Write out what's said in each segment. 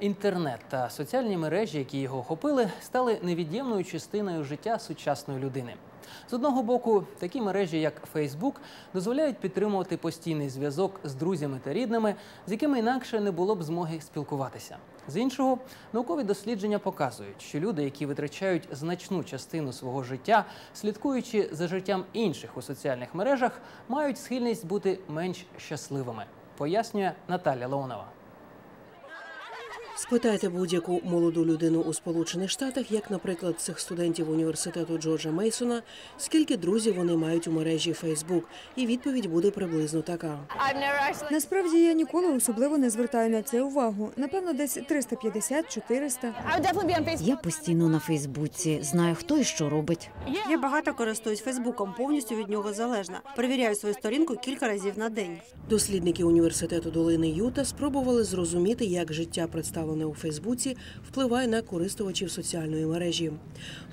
Інтернет та соціальні мережі, які його охопили, стали невід'ємною частиною життя сучасної людини. З одного боку, такі мережі, як Facebook, дозволяють підтримувати постійний зв'язок з друзями та рідними, з якими інакше не було б змоги спілкуватися. З іншого, наукові дослідження показують, що люди, які витрачають значну частину свого життя, слідкуючи за життям інших у соціальних мережах, мають схильність бути менш щасливими, пояснює Наталя Леонова. Спитайте будь-яку молоду людину у Сполучених Штатах, як, наприклад, цих студентів університету Джорджа Мейсона, скільки друзів вони мають у мережі Facebook, і відповідь буде приблизно така. Насправді я ніколи особливо не звертаю на це увагу. Напевно, десь 350-400. Я постійно на Фейсбуці, знаю, хто і що робить. Я багато користуюсь Фейсбуком, повністю від нього залежна. Перевіряю свою сторінку кілька разів на день. Дослідники університету долини Юта спробували зрозуміти, як життя представлене у Фейсбуці впливає на користувачів соціальної мережі.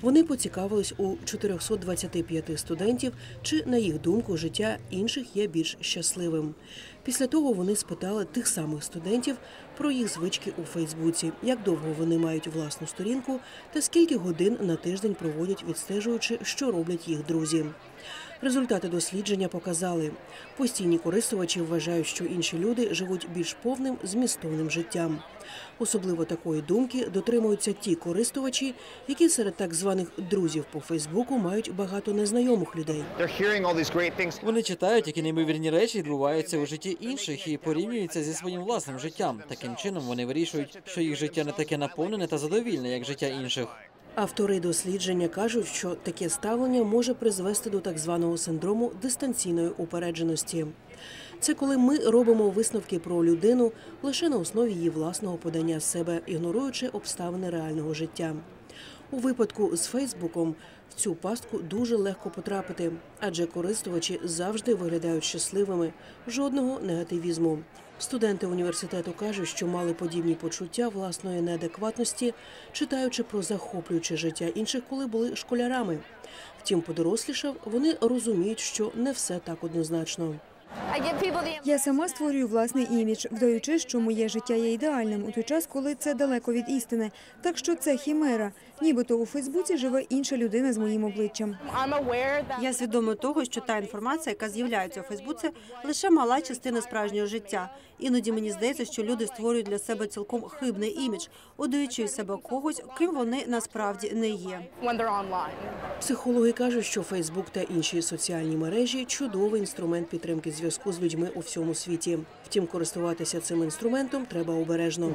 Вони поцікавились у 425 студентів, чи на їх думку життя інших є більш щасливим. Після того вони спитали тих самих студентів про їх звички у Фейсбуці, як довго вони мають власну сторінку та скільки годин на тиждень проводять, відстежуючи, що роблять їх друзі. Результати дослідження показали, постійні користувачі вважають, що інші люди живуть більш повним змістовним життям. Особливо такої думки дотримуються ті користувачі, які серед так званих друзів по Фейсбуку мають багато незнайомих людей. Вони читають, які неймовірні речі відбуваються у житті інших і порівнюються зі своїм власним життям. Таким чином вони вирішують, що їх життя не таке наповнене та задовільне, як життя інших. Автори дослідження кажуть, що таке ставлення може призвести до так званого синдрому дистанційної упередженості. Це коли ми робимо висновки про людину лише на основі її власного подання себе, ігноруючи обставини реального життя. У випадку з Фейсбуком в цю пастку дуже легко потрапити, адже користувачі завжди виглядають щасливими, жодного негативізму. Студенти університету кажуть, що мали подібні почуття власної неадекватності, читаючи про захоплююче життя інших, коли були школярами. Втім, подорослішав, вони розуміють, що не все так однозначно. Я сама створюю власний імідж, вдаючи, що моє життя є ідеальним у той час, коли це далеко від істини. Так що це хімера. Нібито у Фейсбуці живе інша людина з моїм обличчям. Я свідома того, що та інформація, яка з'являється у Фейсбуці, лише мала частина справжнього життя. Іноді мені здається, що люди створюють для себе цілком хибний імідж, удаючи із себе когось, ким вони насправді не є. Психологи кажуть, що Фейсбук та інші соціальні мережі чудовий інструмент підтримки зв'язку з людьми у всьому світі. Втім, користуватися цим інструментом треба обережно.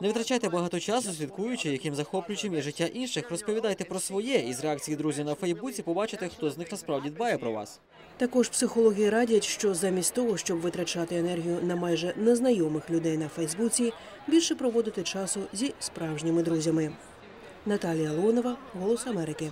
Не витрачайте багато часу, слідкуючи, яким захоплюючим є життя інших. Розповідайте про своє і з реакції друзів на Фейсбуці побачите, хто з них насправді дбає про вас. Також психологи радять, що замість того, щоб витрачати енергію на майже незнайомих людей на Фейсбуці, більше проводити часу зі справжніми друзями. Наталія Лонова, Голос Америки.